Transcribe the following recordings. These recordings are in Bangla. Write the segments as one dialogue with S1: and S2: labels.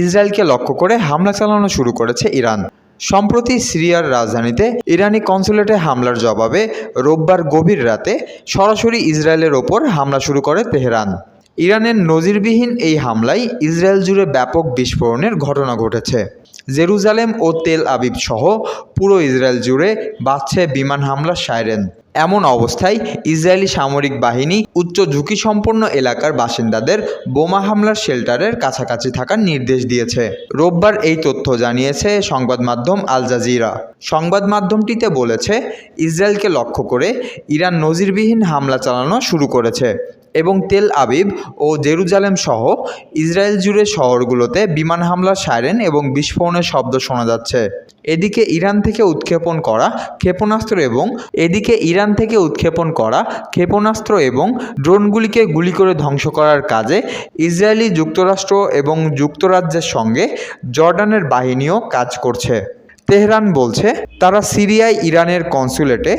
S1: ইসরায়েলকে লক্ষ্য করে হামলা চালানো শুরু করেছে ইরান। সম্প্রতি সিরিয়ার রাজধানীতে ইরানি কনসুলেটে হামলার জবাবে রোববার গভীর রাতে সরাসরি ইসরায়েলের ওপর হামলা শুরু করে তেহরান। ইরানের নজিরবিহীন এই হামলায় ইসরায়েল জুড়ে ব্যাপক বিস্ফোরণের ঘটনা ঘটেছে। জেরুজালেম ও তেল আবিব সহ পুরো ইসরায়েল জুড়ে বাজছে বিমান হামলার সাইরেন। এমন অবস্থায় ইসরায়েলি সামরিক বাহিনী উচ্চ ঝুঁকিসম্পন্ন এলাকার বাসিন্দাদের বোমা হামলার শেল্টারের কাছাকাছি থাকার নির্দেশ দিয়েছে। রোববার এই তথ্য জানিয়েছে সংবাদ মাধ্যম আল জাজিরা। সংবাদ মাধ্যমটিতে বলেছে, ইসরায়েলকে লক্ষ্য করে ইরান নজিরবিহীন হামলা চালানো শুরু করেছে। এবং তেল আবিব ও জেরুজালেম সহ ইসরায়েল জুড়ে শহরগুলোতে বিমান হামলার সাইরেন এবং বিস্ফোরণের শব্দ শোনা যাচ্ছে। এদিকে ইরান থেকে উৎক্ষেপণ করা ক্ষেপণাস্ত্র এবং এদিকে ইরান থেকে উৎক্ষেপণ করা ক্ষেপণাস্ত্র এবং ড্রোনগুলিকে গুলি করে ধ্বংস করার কাজে ইসরায়েলি যুক্তরাষ্ট্র এবং যুক্তরাজ্যের সঙ্গে জর্ডানের বাহিনীও কাজ করছে। তেহরান বলছে, তারা সিরিয়ায় ইরানের কনসুলেটে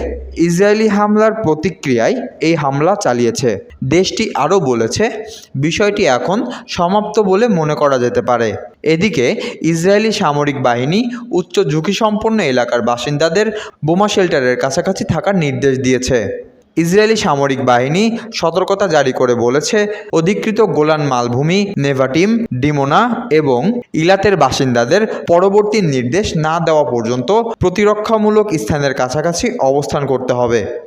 S1: ইসরায়েলি হামলার প্রতিক্রিয়ায় এই হামলা চালিয়েছে। দেশটি আরও বলেছে, বিষয়টি এখন সমাপ্ত বলে মনে করা যেতে পারে। এদিকে, ইসরায়েলি সামরিক বাহিনী উচ্চ ঝুঁকিসম্পন্ন এলাকার বাসিন্দাদের বোমা শেল্টারের কাছাকাছি থাকার নির্দেশ দিয়েছে। ইসরায়েলি সামরিক বাহিনী সতর্কতা জারি করে বলেছে, অধিকৃত গোলান মালভূমি, নেভাটিম, ডিমোনা এবং ইলাতের বাসিন্দাদের পরবর্তী নির্দেশ না দেওয়া পর্যন্ত প্রতিরক্ষামূলক স্থানের কাছাকাছি অবস্থান করতে হবে।